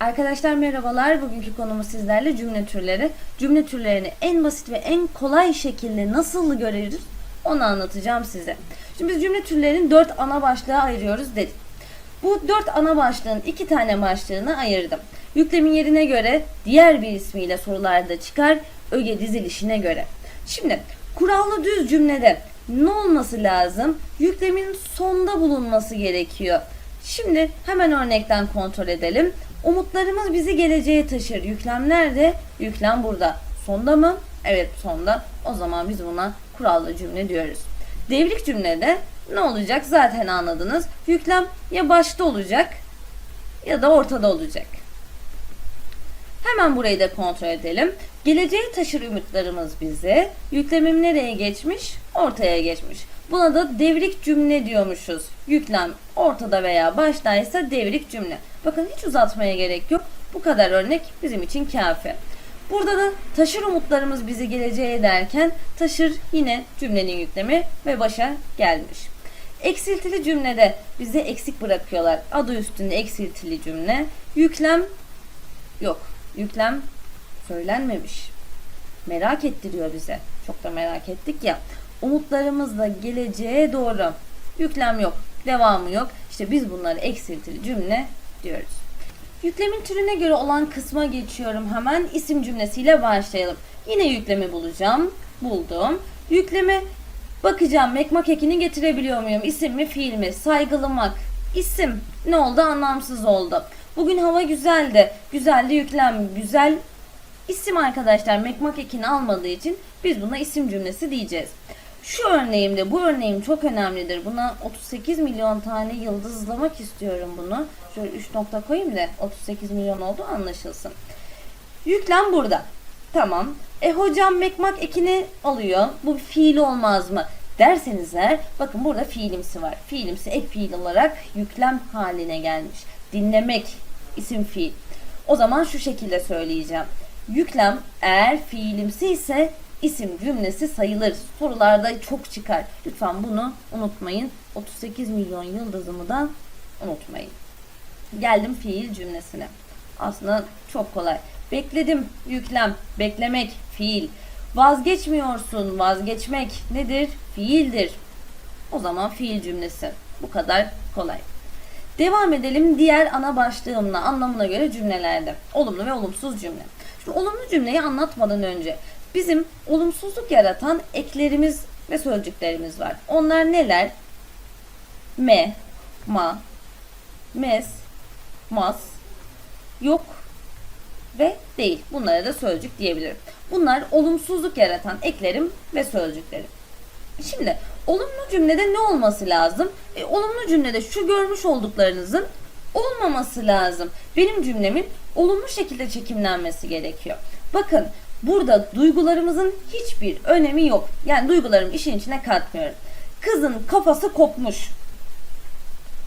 Arkadaşlar merhabalar. Bugünkü konumuz sizlerle cümle türleri. Cümle türlerini en basit ve en kolay şekilde nasıl görürüz onu anlatacağım size. Şimdi biz cümle türlerinin dört ana başlığa ayırıyoruz dedik. Bu dört ana başlığın iki tane başlığını ayırdım. Yüklemin yerine göre diğer bir ismiyle sorularda çıkar, öge dizilişine göre. Şimdi kurallı düz cümlede ne olması lazım? Yüklemin sonda bulunması gerekiyor. Şimdi hemen örnekten kontrol edelim. Umutlarımız bizi geleceğe taşır. Yüklem nerede? Yüklem burada. Sonda mı? Evet sonda. O zaman biz buna kurallı cümle diyoruz. Devrik cümlede ne olacak? Zaten anladınız. Yüklem ya başta olacak ya da ortada olacak. Hemen burayı da kontrol edelim. Geleceğe taşır umutlarımız bize. Yüklemim nereye geçmiş? Ortaya geçmiş. Buna da devrik cümle diyormuşuz. Yüklem ortada veya baştaysa devrik cümle. Bakın hiç uzatmaya gerek yok. Bu kadar örnek bizim için kafi. Burada da taşır umutlarımız bizi geleceğe derken taşır yine cümlenin yüklemi ve başa gelmiş. Eksiltili cümlede bize eksik bırakıyorlar. Adı üstünde eksiltili cümle. Yüklem yok. Yüklem söylenmemiş. Merak ettiriyor bize. Çok da merak ettik ya. Umutlarımızla geleceğe doğru. Yüklem yok. Devamı yok. İşte biz bunları eksiltili cümle diyoruz. Yüklemin türüne göre olan kısma geçiyorum hemen. isim cümlesiyle başlayalım. Yine yüklemi bulacağım. Buldum. Yükleme bakacağım. Mekmak ekini getirebiliyor muyum? İsim mi fiil mi? Saygılımak. İsim. Ne oldu? Anlamsız oldu. Bugün hava güzeldi. Güzeldi yüklem. Güzel isim arkadaşlar. Mekmak ekini almadığı için biz buna isim cümlesi diyeceğiz. Şu örneğimde bu örneğim çok önemlidir. Buna 38 milyon tane yıldızlamak istiyorum bunu. Şöyle 3 nokta koyayım da 38 milyon oldu anlaşılsın. Yüklem burada. Tamam. E hocam mekmak ekini alıyor. Bu bir fiil olmaz mı? Derseniz eğer bakın burada fiilimsi var. Fiilimsi ek fiil olarak yüklem haline gelmiş. Dinlemek isim fiil. O zaman şu şekilde söyleyeceğim. Yüklem eğer fiilimsi ise isim cümlesi sayılır. Sorularda çok çıkar. Lütfen bunu unutmayın. 38 milyon yıldızımı da unutmayın. Geldim fiil cümlesine. Aslında çok kolay. Bekledim yüklem, beklemek fiil. Vazgeçmiyorsun, vazgeçmek nedir? Fiildir. O zaman fiil cümlesi. Bu kadar kolay. Devam edelim diğer ana başlığımla anlamına göre cümlelerde. Olumlu ve olumsuz cümle. Şimdi olumlu cümleyi anlatmadan önce bizim olumsuzluk yaratan eklerimiz ve sözcüklerimiz var. Onlar neler? Me, ma, mes, mas, yok ve değil. Bunlara da sözcük diyebilirim. Bunlar olumsuzluk yaratan eklerim ve sözcüklerim. Şimdi olumlu cümlede ne olması lazım? E, olumlu cümlede şu görmüş olduklarınızın olmaması lazım. Benim cümlemin olumlu şekilde çekimlenmesi gerekiyor. Bakın burada duygularımızın hiçbir önemi yok. Yani duygularımı işin içine katmıyorum. Kızın kafası kopmuş.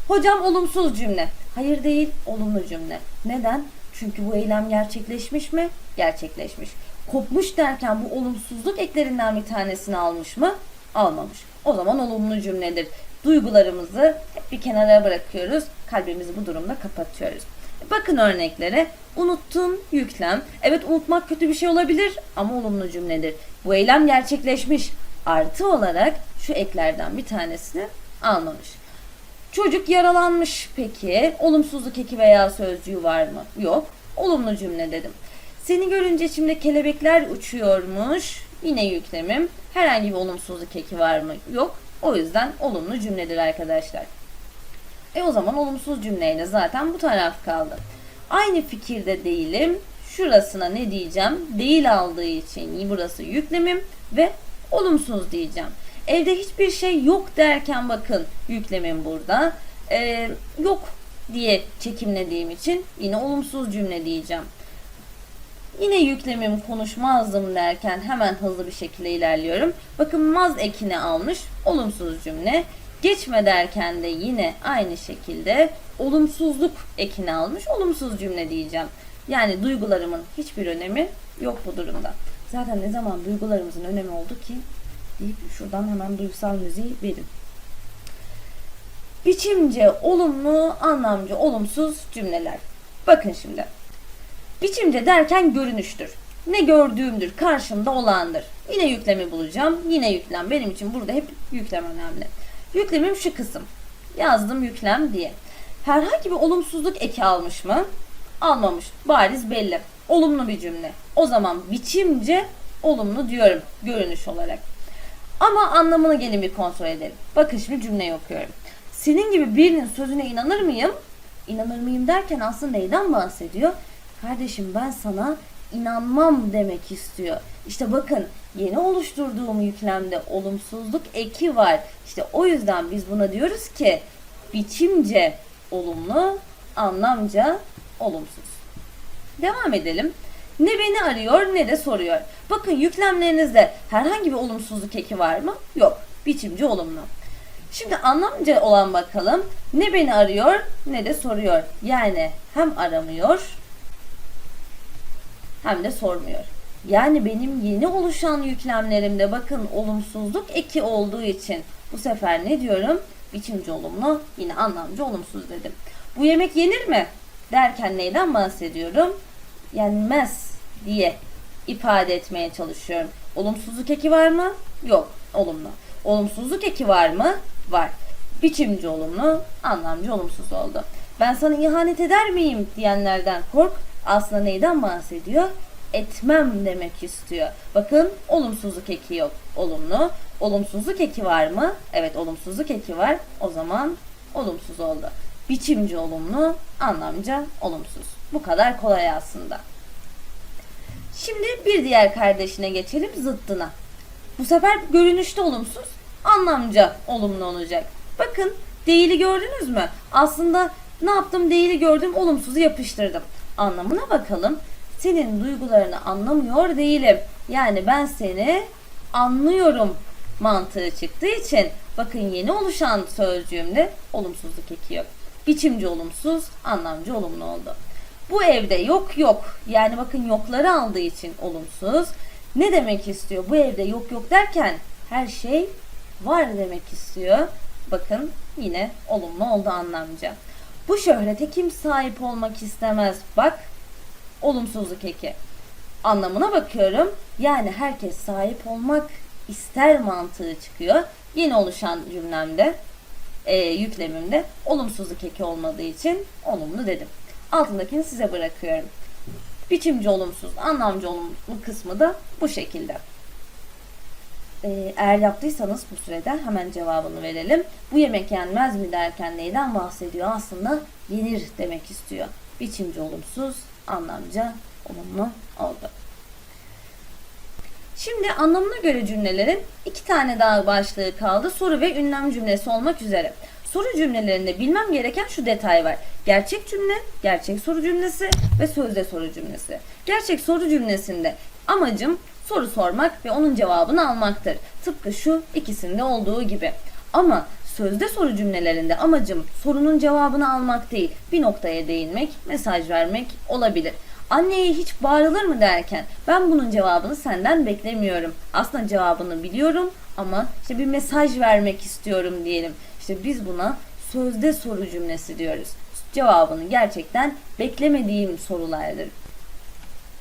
Hocam olumsuz cümle. Hayır değil, olumlu cümle. Neden? Çünkü bu eylem gerçekleşmiş mi? Gerçekleşmiş. Kopmuş derken bu olumsuzluk eklerinden bir tanesini almış mı? Almamış. O zaman olumlu cümledir. Duygularımızı hep bir kenara bırakıyoruz. Kalbimizi bu durumda kapatıyoruz. Bakın örneklere. Unuttun yüklem. Evet unutmak kötü bir şey olabilir ama olumlu cümledir. Bu eylem gerçekleşmiş. Artı olarak şu eklerden bir tanesini almamış. Çocuk yaralanmış peki. Olumsuzluk eki veya sözcüğü var mı? Yok. Olumlu cümle dedim. Seni görünce şimdi kelebekler uçuyormuş. Yine yüklemim. Herhangi bir olumsuzluk eki var mı? Yok. O yüzden olumlu cümledir arkadaşlar. E o zaman olumsuz cümleyle zaten bu taraf kaldı. Aynı fikirde değilim. Şurasına ne diyeceğim? Değil aldığı için burası yüklemim ve olumsuz diyeceğim. Evde hiçbir şey yok derken bakın yüklemim burada. Ee, yok diye çekimlediğim için yine olumsuz cümle diyeceğim. Yine yüklemim konuşmazdım derken hemen hızlı bir şekilde ilerliyorum. Bakın maz ekini almış olumsuz cümle. Geçme derken de yine aynı şekilde olumsuzluk ekini almış olumsuz cümle diyeceğim. Yani duygularımın hiçbir önemi yok bu durumda. Zaten ne zaman duygularımızın önemi oldu ki deyip şuradan hemen duygusal müziği verin. Biçimce olumlu, anlamcı olumsuz cümleler. Bakın şimdi. Biçimce derken görünüştür. Ne gördüğümdür, karşımda olandır. Yine yüklemi bulacağım. Yine yüklem. Benim için burada hep yüklem önemli. Yüklemim şu kısım. Yazdım yüklem diye. Herhangi bir olumsuzluk eki almış mı? Almamış. Bariz belli. Olumlu bir cümle. O zaman biçimce olumlu diyorum görünüş olarak. Ama anlamını gelin bir kontrol edelim. Bakın şimdi cümleyi okuyorum. Senin gibi birinin sözüne inanır mıyım? İnanır mıyım derken aslında neyden bahsediyor? Kardeşim ben sana inanmam demek istiyor. İşte bakın yeni oluşturduğum yüklemde olumsuzluk eki var. İşte o yüzden biz buna diyoruz ki biçimce olumlu, anlamca olumsuz. Devam edelim. Ne beni arıyor ne de soruyor. Bakın yüklemlerinizde herhangi bir olumsuzluk eki var mı? Yok. Biçimci olumlu. Şimdi anlamca olan bakalım. Ne beni arıyor ne de soruyor. Yani hem aramıyor hem de sormuyor. Yani benim yeni oluşan yüklemlerimde bakın olumsuzluk eki olduğu için bu sefer ne diyorum? Biçimci olumlu yine anlamcı olumsuz dedim. Bu yemek yenir mi? Derken neyden bahsediyorum? Yenmez diye ifade etmeye çalışıyorum. Olumsuzluk eki var mı? Yok. Olumlu. Olumsuzluk eki var mı? Var. Biçimci olumlu, anlamcı olumsuz oldu. Ben sana ihanet eder miyim diyenlerden kork. Aslında neyden bahsediyor? Etmem demek istiyor. Bakın olumsuzluk eki yok. Olumlu. Olumsuzluk eki var mı? Evet olumsuzluk eki var. O zaman olumsuz oldu. Biçimci olumlu, anlamca olumsuz. Bu kadar kolay aslında. Şimdi bir diğer kardeşine geçelim zıttına. Bu sefer görünüşte olumsuz, anlamca olumlu olacak. Bakın değili gördünüz mü? Aslında ne yaptım değili gördüm olumsuzu yapıştırdım. Anlamına bakalım. Senin duygularını anlamıyor değilim. Yani ben seni anlıyorum mantığı çıktığı için bakın yeni oluşan sözcüğümde olumsuzluk eki yok. Biçimci olumsuz, anlamcı olumlu oldu. Bu evde yok yok. Yani bakın yokları aldığı için olumsuz. Ne demek istiyor? Bu evde yok yok derken her şey var demek istiyor. Bakın yine olumlu oldu anlamca. Bu şöhrete kim sahip olmak istemez? Bak olumsuzluk eki. Anlamına bakıyorum. Yani herkes sahip olmak ister mantığı çıkıyor. Yeni oluşan cümlemde, e, yüklemimde olumsuzluk eki olmadığı için olumlu dedim. Altındakini size bırakıyorum. Biçimci olumsuz, anlamcı olumlu kısmı da bu şekilde. Ee, eğer yaptıysanız bu sürede hemen cevabını verelim. Bu yemek yenmez mi derken neyden bahsediyor? Aslında yenir demek istiyor. Biçimci olumsuz, anlamca olumlu oldu. Şimdi anlamına göre cümlelerin iki tane daha başlığı kaldı. Soru ve ünlem cümlesi olmak üzere. Soru cümlelerinde bilmem gereken şu detay var. Gerçek cümle, gerçek soru cümlesi ve sözde soru cümlesi. Gerçek soru cümlesinde amacım soru sormak ve onun cevabını almaktır. Tıpkı şu ikisinde olduğu gibi. Ama sözde soru cümlelerinde amacım sorunun cevabını almak değil, bir noktaya değinmek, mesaj vermek olabilir. Anneye hiç bağırılır mı derken ben bunun cevabını senden beklemiyorum. Aslında cevabını biliyorum ama işte bir mesaj vermek istiyorum diyelim. İşte biz buna sözde soru cümlesi diyoruz. Cevabını gerçekten beklemediğim sorulardır.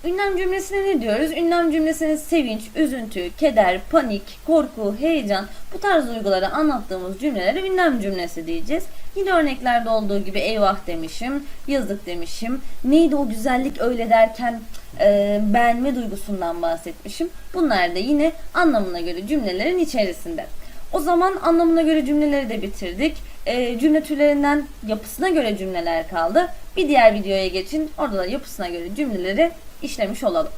Ünlem cümlesine ne diyoruz? Ünlem cümlesine sevinç, üzüntü, keder, panik, korku, heyecan bu tarz duyguları anlattığımız cümlelere ünlem cümlesi diyeceğiz. Yine örneklerde olduğu gibi eyvah demişim, yazık demişim, neydi o güzellik öyle derken e, beğenme duygusundan bahsetmişim. Bunlar da yine anlamına göre cümlelerin içerisinde. O zaman anlamına göre cümleleri de bitirdik. E, cümle türlerinden yapısına göre cümleler kaldı. Bir diğer videoya geçin. Orada da yapısına göre cümleleri işlemiş olalım.